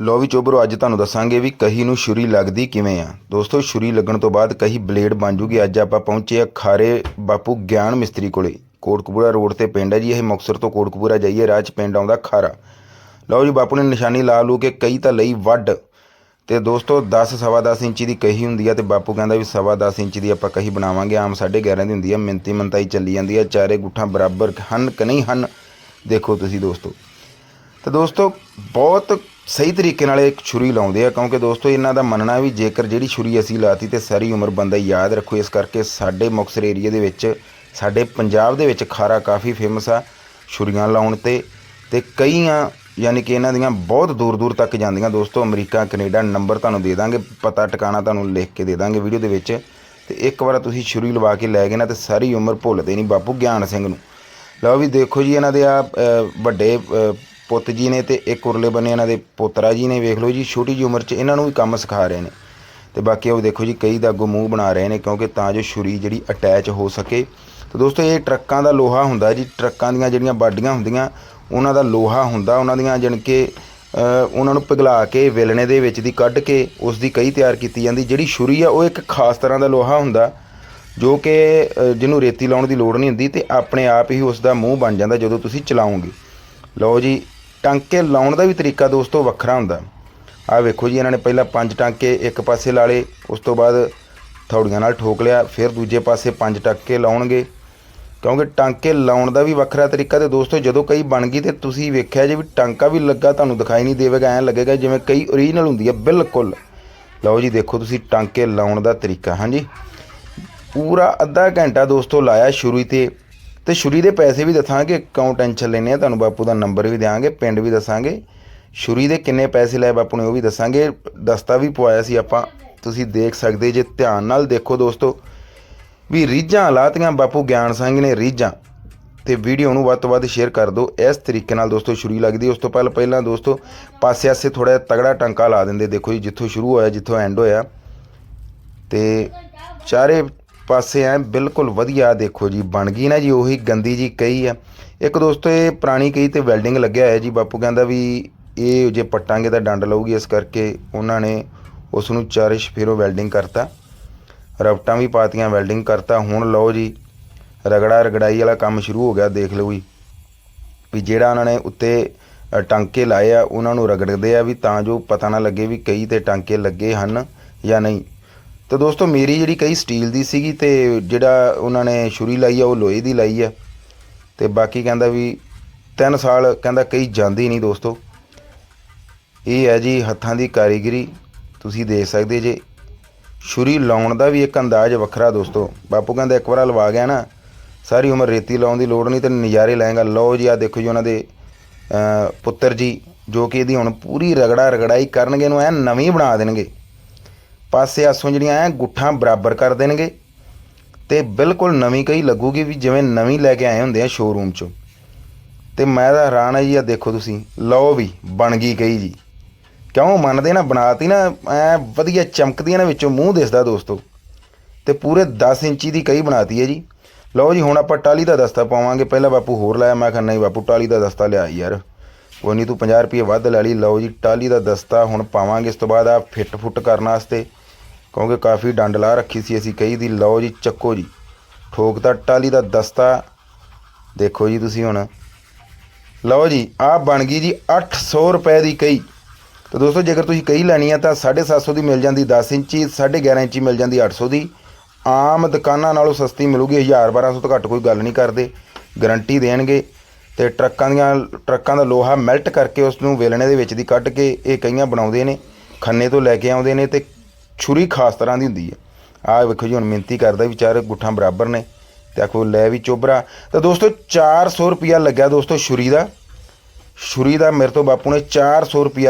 ਲੋ ਵੀ ਚੋਬਰੋ, ਅੱਜ ਤੁਹਾਨੂੰ ਦੱਸਾਂਗੇ ਵੀ ਕਹੀ ਨੂੰ ਛੁਰੀ ਲੱਗਦੀ ਕਿਵੇਂ ਆ। ਦੋਸਤੋ, ਛੁਰੀ ਲੱਗਣ ਤੋਂ ਬਾਅਦ ਕਹੀ ਬਲੇਡ ਬਣ ਜੂਗੀ। ਅੱਜ ਆਪਾਂ ਪਹੁੰਚੇ ਆ ਖਾਰੇ ਬਾਪੂ ਗਿਆਨ ਮਿਸਤਰੀ ਕੋਲੇ। ਕੋਟਕਪੂਰਾ ਰੋਡ ਤੇ ਪਿੰਡ ਹੈ ਜੀ, ਇਹ ਮੁਕਤਸਰ ਤੋਂ ਕੋਟਕਪੂਰਾ ਜਾਈਏ, ਰਾਹ 'ਚ ਪਿੰਡ ਆਉਂਦਾ ਖਾਰਾ। ਲਓ ਜੀ, ਬਾਪੂ ਨੇ ਨਿਸ਼ਾਨੀ ਲਾ ਲੂ ਕੇ ਕਈ ਤਾਂ ਲਈ ਵੱਡ ਤੇ ਦੋਸਤੋ 10 ਸਵਾ 10 ਇੰਚੀ ਦੀ ਕਹੀ ਹੁੰਦੀ ਆ ਤੇ ਬਾਪੂ ਕਹਿੰਦਾ ਵੀ ਸਵਾ 10 ਇੰਚ ਦੀ ਆਪਾਂ ਕਹੀ ਬਣਾਵਾਂਗੇ। ਆਮ 11.5 ਦੀ ਹੁੰਦੀ ਆ, ਮਿੰਤੀ ਮੰਤਾਈ ਚੱਲੀ ਜਾਂਦੀ ਆ। ਚਾਰੇ ਗੁੱਠਾਂ ਬਰਾਬਰ ਹਨ ਕਿ ਨਹੀਂ ਹਨ, ਦੇਖੋ ਤੁਸੀਂ ਦੋਸਤੋ। ਤੇ ਦੋਸਤੋ, ਬਹੁਤ ਸਹੀ ਤਰੀਕੇ ਨਾਲ ਇਹ ਛੁਰੀ ਲਾਉਂਦੇ ਆ, ਕਿਉਂਕਿ ਦੋਸਤੋ ਇਹਨਾਂ ਦਾ ਮੰਨਣਾ ਵੀ ਜੇਕਰ ਜਿਹੜੀ ਛੁਰੀ ਅਸੀਂ ਲਾਤੀ ਤੇ ਸਾਰੀ ਉਮਰ ਬੰਦਾ ਯਾਦ ਰੱਖੋ, ਇਸ ਕਰਕੇ ਸਾਡੇ ਮੁਕਤਸਰ ਏਰੀਆ ਦੇ ਵਿੱਚ, ਸਾਡੇ ਪੰਜਾਬ ਦੇ ਵਿੱਚ ਖਾਰਾ ਕਾਫੀ ਫੇਮਸ ਆ ਛੁਰੀਆਂ ਲਾਉਣ ਤੇ ਤੇ ਕਈਆਂ ਯਾਨੀ ਕਿ ਇਹਨਾਂ ਦੀਆਂ ਬਹੁਤ ਦੂਰ ਦੂਰ ਤੱਕ ਜਾਂਦੀਆਂ ਦੋਸਤੋ, ਅਮਰੀਕਾ, ਕੈਨੇਡਾ ਨੰਬਰ ਤੁਹਾਨੂੰ ਦੇ ਦਾਂਗੇ, ਪਤਾ ਟਿਕਾਣਾ ਤੁਹਾਨੂੰ ਲਿਖ ਕੇ ਦੇ ਦਾਂਗੇ ਵੀਡੀਓ ਦੇ ਵਿੱਚ। ਤੇ ਇੱਕ ਵਾਰ ਤੁਸੀਂ ਛੁਰੀ ਲਵਾ ਕੇ ਲੈ ਗਏ ਨਾ ਤੇ ਸਾਰੀ ਉਮਰ ਭੁੱਲਦੇ ਨਹੀਂ ਬਾਪੂ ਗਿਆਨ ਸਿੰਘ ਨੂੰ। ਲਓ ਵੀ ਦੇਖੋ ਜੀ ਇਹਨਾਂ ਦੇ ਆ ਵੱਡੇ ਪੁੱਤ ਜੀ ਨੇ ਤੇ ਇੱਕ ਉਰਲੇ ਬੰਨੇ ਇਹਨਾਂ ਦੇ ਪੋਤਰਾ ਜੀ ਨੇ, ਵੇਖ ਲਓ ਜੀ, ਛੋਟੀ ਜੀ ਉਮਰ 'ਚ ਇਹਨਾਂ ਨੂੰ ਵੀ ਕੰਮ ਸਿਖਾ ਰਹੇ ਨੇ। ਤੇ ਬਾਕੀ ਉਹ ਦੇਖੋ ਜੀ, ਕਈ ਦਾ ਅੱਗੋਂ ਮੂੰਹ ਬਣਾ ਰਹੇ ਨੇ, ਕਿਉਂਕਿ ਤਾਂ ਜੋ ਛੁਰੀ ਜਿਹੜੀ ਅਟੈਚ ਹੋ ਸਕੇ। ਤੇ ਦੋਸਤੋ, ਇਹ ਟਰੱਕਾਂ ਦਾ ਲੋਹਾ ਹੁੰਦਾ ਜੀ, ਟਰੱਕਾਂ ਦੀਆਂ ਜਿਹੜੀਆਂ ਬਾਡੀਆਂ ਹੁੰਦੀਆਂ, ਉਹਨਾਂ ਦਾ ਲੋਹਾ ਹੁੰਦਾ, ਉਹਨਾਂ ਦੀਆਂ ਜਾਣੀ ਕਿ ਉਹਨਾਂ ਨੂੰ ਪਿਘਲਾ ਕੇ, ਵੇਲਣੇ ਦੇ ਵਿੱਚ ਦੀ ਕੱਢ ਕੇ, ਉਸ ਦੀ ਕਈ ਤਿਆਰ ਕੀਤੀ ਜਾਂਦੀ। ਜਿਹੜੀ ਛੁਰੀ ਆ, ਉਹ ਇੱਕ ਖਾਸ ਤਰ੍ਹਾਂ ਦਾ ਲੋਹਾ ਹੁੰਦਾ, ਜੋ ਕਿ ਜਿਹਨੂੰ ਰੇਤੀ ਲਾਉਣ ਦੀ ਲੋੜ ਨਹੀਂ ਹੁੰਦੀ ਤੇ ਆਪਣੇ ਆਪ ਹੀ ਉਸ ਦਾ ਮੂੰਹ ਬਣ ਜਾਂਦਾ ਜਦੋਂ ਤੁਸੀਂ ਚਲਾਓਗੇ। ਲਓ ਜੀ ਟਾਂਕੇ ਲਾਉਣ ਦਾ ਵੀ ਤਰੀਕਾ ਦੋਸਤੋ ਵੱਖਰਾ ਹੁੰਦਾ। ਆਹ ਵੇਖੋ ਜੀ, ਇਹਨਾਂ ਨੇ ਪਹਿਲਾਂ ਪੰਜ ਟਾਂਕੇ ਇੱਕ ਪਾਸੇ ਲਾ ਲਏ, ਉਸ ਤੋਂ ਬਾਅਦ ਥੌੜੀਆਂ ਨਾਲ ਠੋਕ ਲਿਆ, ਫਿਰ ਦੂਜੇ ਪਾਸੇ ਪੰਜ ਟਾਂਕੇ ਲਾਉਣਗੇ। ਕਿਉਂਕਿ ਟਾਂਕੇ ਲਾਉਣ ਦਾ ਵੀ ਵੱਖਰਾ ਤਰੀਕਾ ਤੇ ਦੋਸਤੋ ਜਦੋਂ ਕਈ ਬਣ ਗਈ ਤੇ ਤੁਸੀਂ ਵੇਖਿਆ ਜੇ ਵੀ ਟਾਂਕਾ ਵੀ ਲੱਗਾ ਤੁਹਾਨੂੰ ਦਿਖਾਈ ਨਹੀਂ ਦੇਵੇਗਾ, ਐਂ ਲੱਗੇਗਾ ਜਿਵੇਂ ਕਈ ਓਰੀਜਨਲ ਹੁੰਦੀ ਹੈ ਬਿਲਕੁਲ। ਲਓ ਜੀ, ਦੇਖੋ ਤੁਸੀਂ ਟਾਂਕੇ ਲਾਉਣ ਦਾ ਤਰੀਕਾ, ਹਾਂਜੀ। ਪੂਰਾ ਅੱਧਾ ਘੰਟਾ ਦੋਸਤੋ ਲਾਇਆ ਸ਼ੁਰੂ ਤੇ ਤੇ ਛੁਰੀ ਦੇ ਪੈਸੇ ਵੀ ਦੱਸਾਂਗੇ ਕਿਉਂ ਟੈਨਸ਼ਨ ਲੈਨੇ ਆ ਤੁਹਾਨੂੰ ਬਾਪੂ ਦਾ ਨੰਬਰ ਵੀ ਦਿਆਂਗੇ, ਪਿੰਡ ਵੀ ਦੱਸਾਂਗੇ। ਛੁਰੀ ਦੇ ਕਿੰਨੇ ਪੈਸੇ ਲਏ ਬਾਪੂ ਨੇ ਉਹ ਵੀ ਦੱਸਾਂਗੇ, ਦਸਤਾ ਵੀ ਪਵਾਇਆ ਸੀ ਆਪਾਂ, ਤੁਸੀਂ ਦੇਖ ਸਕਦੇ ਜੇ ਧਿਆਨ ਨਾਲ ਦੇਖੋ ਦੋਸਤੋ। ਵੀ ਰੀਝਾਂ ਲਾਤੀਆਂ ਬਾਪੂ ਗਿਆਨ ਸਿੰਘ ਨੇ, ਰੀਝਾਂ। ਤੇ ਵੀਡੀਓ ਨੂੰ ਵੱਧ ਤੋਂ ਵੱਧ ਸ਼ੇਅਰ ਕਰ ਦਿਓ, ਇਸ ਤਰੀਕੇ ਨਾਲ ਦੋਸਤੋ ਛੁਰੀ ਲੱਗਦੀ ਉਸ ਤੋਂ ਪਹਿਲਾਂ ਪਹਿਲਾਂ ਦੋਸਤੋ, ਪਾਸੇ ਆਸੇ ਥੋੜਾ ਤਗੜਾ ਟੰਕਾ ਲਾ ਦਿੰਦੇ, ਦੇਖੋ ਜੀ, ਜਿੱਥੋਂ ਸ਼ੁਰੂ ਹੋਇਆ, ਜਿੱਥੋਂ ਐਂਡ ਹੋਇਆ। ਤੇ ਚਾਰੇ ਪਾਸੇ ਐ ਬਿਲਕੁਲ ਵਧੀਆ ਦੇਖੋ ਜੀ, ਬਣ ਗਈ ਨਾ ਜੀ, ਉਹੀ ਗੰਦੀ ਜੀ ਕਈ ਆ। ਇੱਕ ਦੋਸਤੋ, ਇਹ ਪੁਰਾਣੀ ਕਈ ਤੇ ਵੈਲਡਿੰਗ ਲੱਗਿਆ ਹੋਇਆ ਜੀ, ਬਾਪੂ ਕਹਿੰਦਾ ਵੀ ਇਹ ਜੇ ਪੱਟਾਂਗੇ ਤਾਂ ਡੰਡ ਲਊਗੀ, ਇਸ ਕਰਕੇ ਉਹਨਾਂ ਨੇ ਉਸ ਨੂੰ ਚਾਰਿਸ਼ ਫਿਰ ਉਹ ਵੈਲਡਿੰਗ ਕਰਤਾ। ਰਫਟਾਂ ਵੀ ਪਾਤੀਆਂ ਵੈਲਡਿੰਗ ਕਰਤਾ। ਹੁਣ ਲਓ ਜੀ, ਰਗੜਾ ਰਗੜਾਈ ਵਾਲਾ ਕੰਮ ਸ਼ੁਰੂ ਹੋ ਗਿਆ, ਦੇਖ ਲਓ ਜੀ। ਵੀ ਜਿਹੜਾ ਉਹਨਾਂ ਨੇ ਉੱਤੇ ਟਾਂਕੇ ਲਾਏ ਆ, ਉਹਨਾਂ ਨੂੰ ਰਗੜਦੇ ਆ ਵੀ ਤਾਂ ਜੋ ਪਤਾ ਨਾ ਲੱਗੇ ਵੀ ਕਈ ਤੇ ਟਾਂਕੇ ਲੱਗੇ ਹਨ ਜਾਂ ਨਹੀਂ। ਤੇ ਦੋਸਤੋ, ਮੇਰੀ ਜਿਹੜੀ ਕਈ ਸਟੀਲ ਦੀ ਸੀਗੀ ਤੇ ਜਿਹੜਾ ਉਹਨਾਂ ਨੇ ਛੁਰੀ ਲਾਈ ਆ, ਉਹ ਲੋਹੇ ਦੀ ਲਾਈ ਆ। ਤੇ ਬਾਕੀ ਕਹਿੰਦਾ ਵੀ 3 ਸਾਲ ਕਹਿੰਦਾ ਕਈ ਜਾਂਦੀ ਨਹੀਂ ਦੋਸਤੋ। ਇਹ ਹੈ ਜੀ ਹੱਥਾਂ ਦੀ ਕਾਰੀਗਰੀ, ਤੁਸੀਂ ਦੇਖ ਸਕਦੇ ਜੇ। ਛੁਰੀ ਲਾਉਣ ਦਾ ਵੀ ਇੱਕ ਅੰਦਾਜ਼ ਵੱਖਰਾ ਦੋਸਤੋ। ਬਾਪੂ ਕਹਿੰਦਾ ਇੱਕ ਵਾਰ ਲਵਾ ਗਿਆ ਨਾ, ਸਾਰੀ ਉਮਰ ਰੇਤੀ ਲਾਉਣ ਦੀ ਲੋੜ ਨਹੀਂ ਤੇ ਨਜ਼ਾਰੇ ਲਾਏਗਾ ਲਓ ਜੀ ਆ ਦੇਖੋ ਜੀ ਉਹਨਾਂ ਦੇ ਪੁੱਤਰ ਜੀ, ਜੋ ਕਿ ਇਹਦੀ ਹੁਣ ਪੂਰੀ ਰਗੜਾ ਰਗੜਾਈ ਕਰਨਗੇ, ਇਹਨੂੰ ਐ ਨਵੀਂ ਬਣਾ ਦੇਣਗੇ। ਪਾਸੇ ਆਸੋਂ ਜਿਹੜੀਆਂ ਐ ਗੁੱਠਾਂ ਬਰਾਬਰ ਕਰ ਦੇਣਗੇ। ਤੇ ਬਿਲਕੁਲ ਨਵੀਂ ਕਹੀ ਲੱਗੂਗੀ ਵੀ ਜਿਵੇਂ ਨਵੀਂ ਲੈ ਕੇ ਆਏ ਹੁੰਦੇ ਆ ਸ਼ੋਰੂਮ ਚੋਂ। ਤੇ ਮੈਂ ਤਾਂ ਹੈਰਾਨ ਆ ਜੀ ਆ ਦੇਖੋ ਤੁਸੀਂ। ਲਓ ਵੀ, ਬਣ ਗਈ ਕਹੀ ਜੀ। ਕਿਉਂ? ਮੰਨਦੇ ਨਾ, ਬਣਾਤੀ ਨਾ, ਐ ਵਧੀਆ ਚਮਕਦੀ ਨਾ, ਵਿੱਚੋਂ ਮੂੰਹ ਦਿਸਦਾ ਦੋਸਤੋ। ਤੇ ਪੂਰੇ 10 ਇੰਚੀ ਦੀ ਕਈ ਬਣਾਤੀ ਹੈ ਜੀ। ਲਓ ਜੀ, ਹੁਣ ਆਪਾਂ ਟਾਲੀ ਦਾ ਦਸਤਾ ਪਾਵਾਂਗੇ। ਪਹਿਲਾਂ ਬਾਪੂ ਹੋਰ ਲਾਇਆ, ਮੈਂ ਕਿਹਾ ਨਹੀਂ ਬਾਪੂ ਟਾਲੀ ਦਾ ਦਸਤਾ ਲਿਆ ਯਾਰ। ਕੋਈ ਨਹੀਂ ਤੂੰ 50 ਰੁਪਏ ਵੱਧ ਲੈ ਲਈ। ਲਓ ਜੀ ਟਾਲੀ ਦਾ ਦਸਤਾ ਹੁਣ ਪਾਵਾਂਗੇ। ਇਸ ਤੋਂ ਬਾਅਦ ਆ ਫਿੱਟ ਫੁੱਟ ਕਰਨ ਵਾਸਤੇ, ਕਿਉਂਕਿ ਕਾਫੀ ਡੰਡ ਲਾ ਰੱਖੀ ਸੀ ਅਸੀਂ ਕਹੀ ਦੀ। ਲਓ ਜੀ, ਚੱਕੋ ਜੀ। ਠੋਕਤਾ ਟਾਲੀ ਦਾ ਦਸਤਾ। ਦੇਖੋ ਜੀ ਤੁਸੀਂ ਹੁਣ। ਲਓ ਜੀ ਆਹ ਬਣ ਗਈ ਜੀ 800 ਰੁਪਏ ਦੀ ਕਈ ਤਾਂ ਦੋਸਤੋ, ਜੇਕਰ ਤੁਸੀਂ ਕਹੀ ਲੈਣੀ ਆ ਤਾਂ 750 ਦੀ ਮਿਲ ਜਾਂਦੀ 10 ਇੰਚੀ 11.5 ਇੰਚੀ ਮਿਲ ਜਾਂਦੀ 800 ਦੀ। ਆਮ ਦੁਕਾਨਾਂ ਨਾਲੋਂ ਸਸਤੀ ਮਿਲੂਗੀ। 1000 1200 ਤੋਂ ਘੱਟ ਕੋਈ ਗੱਲ ਨਹੀਂ ਕਰਦੇ। ਗਾਰੰਟੀ ਦੇਣਗੇ। ਤੇ ਟਰੱਕਾਂ ਦੀਆਂ, ਟਰੱਕਾਂ ਦਾ ਲੋਹਾ ਮੈਲਟ ਕਰਕੇ ਉਸ ਨੂੰ ਵੇਲਣੇ ਦੇ ਵਿੱਚ ਦੀ ਕੱਢ ਕੇ ਇਹ ਕਈਆਂ ਬਣਾਉਂਦੇ ਨੇ, ਖੰਨੇ ਤੋਂ ਲੈ ਕੇ ਆਉਂਦੇ ਨੇ ਤੇ ਛੁਰੀ ਖਾਸ ਤਰ੍ਹਾਂ ਦੀ ਹੁੰਦੀ ਹੈ। ਆਹ ਵੇਖੋ ਜੀ, ਹੁਣ ਮਿਹਨਤੀ ਕਰਦਾ ਵਿਚਾਰੇ ਗੁੱਠਾਂ ਬਰਾਬਰ ਨੇ ਤੇ ਆਖੋ ਲੈ ਵੀ ਚੋਬਰਾ। ਤਾਂ ਦੋਸਤੋ 400 ਰੁਪਿਆ ਲੱਗਿਆ ਦੋਸਤੋ ਛੁਰੀ ਦਾ। ਛੁਰੀ ਦਾ ਮੇਰੇ ਤੋਂ ਬਾਪੂ ਨੇ 400 ਰੁਪਿਆ